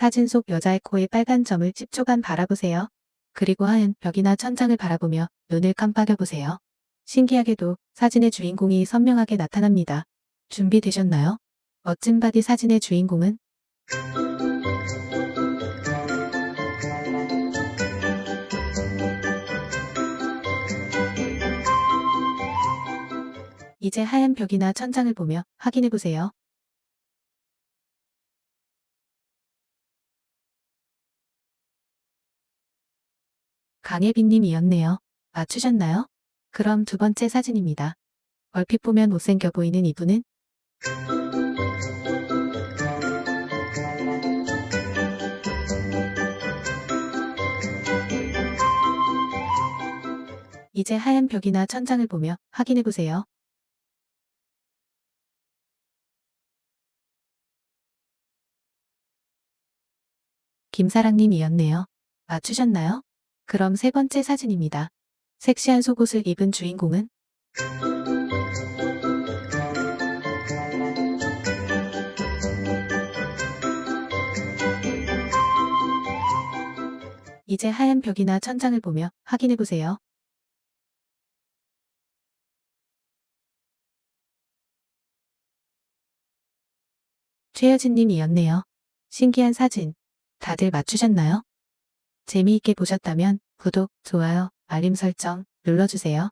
사진 속 여자의 코에 빨간 점을 10초간 바라보세요. 그리고 하얀 벽이나 천장을 바라보며 눈을 깜빡여 보세요. 신기하게도 사진의 주인공이 선명하게 나타납니다. 준비되셨나요? 멋진 바디 사진의 주인공은 이제 하얀 벽이나 천장을 보며 확인해 보세요. 강예빈님이었네요. 맞추셨나요? 그럼 두 번째 사진입니다. 얼핏 보면 못생겨 보이는 이분은 이제 하얀 벽이나 천장을 보며 확인해 보세요. 김사랑님이었네요. 맞추셨나요? 그럼 세 번째 사진입니다. 섹시한 속옷을 입은 주인공은 이제 하얀 벽이나 천장을 보며 확인해 보세요. 최여진님이었네요. 신기한 사진. 다들 맞추셨나요? 재미있게 보셨다면 구독, 좋아요, 알림 설정 눌러주세요.